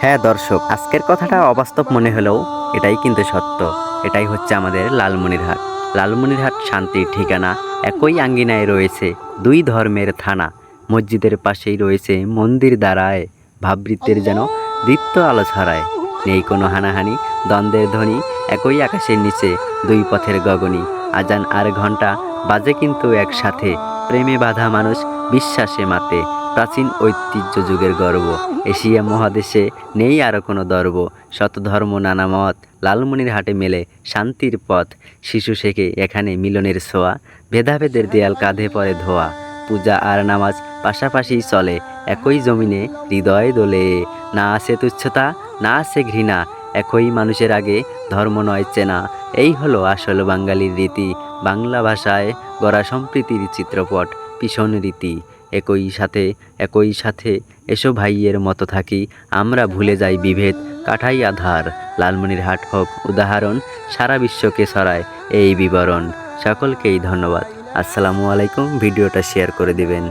হ্যাঁ দর্শক, আজকের কথাটা অবাস্তব মনে হলেও এটাই কিন্তু সত্য। এটাই হচ্ছে আমাদের লালমনিরহাট। লালমনিরহাট শান্তির ঠিকানা, একই আঙ্গিনায় রয়েছে দুই ধর্মের থানা। মসজিদের পাশেই রয়েছে মন্দির দ্বারায় ভাবৃত্তের যেন দীপ্ত আলো ছড়ায়। নেই কোনো হানাহানি, দ্বন্দ্বের ধ্বনি, একই আকাশের নিচে দুই পথের গগনি। আজান আর ঘণ্টা বাজে কিন্তু একসাথে। প্রেমে বাঁধা মানুষ, বিশ্বাসে মাতে। প্রাচীন ঐতিহ্য যুগের গর্ব। এশিয়া মহাদেশে নেই আরও কোনো দর্ব। শত ধর্ম, নানা মত, লালমনির হাটে মেলে শান্তির পথ। শিশু শেখে এখানে মিলনের ছোঁয়া। ভেদাভেদের দেয়াল কাঁধে পড়ে ধোয়া। পূজা আর নামাজ পাশাপাশি চলে একই জমিনে হৃদয় দোলে। না আছে তুচ্ছতা, না আছে ঘৃণা, একই মানুষের আগে ধর্ম নয় চেনা। এই হলো আসল বাঙালির রীতি। বাংলা ভাষায় গড়া সম্প্রীতির চিত্রপট, ভীষণ রীতি। একই সাথে একই সাথে, এসো ভাইয়ের মতো থাকি, আমরা ভুলে যাই বিভেদ, কাঠাই আধার লালমনির হাট হোক উদাহরণ, সারা বিশ্বকে সরায় এই বিবরণ। সকলকেই ধন্যবাদ। আসসালামু আলাইকুম, ভিডিওটা শেয়ার করে দিবেন।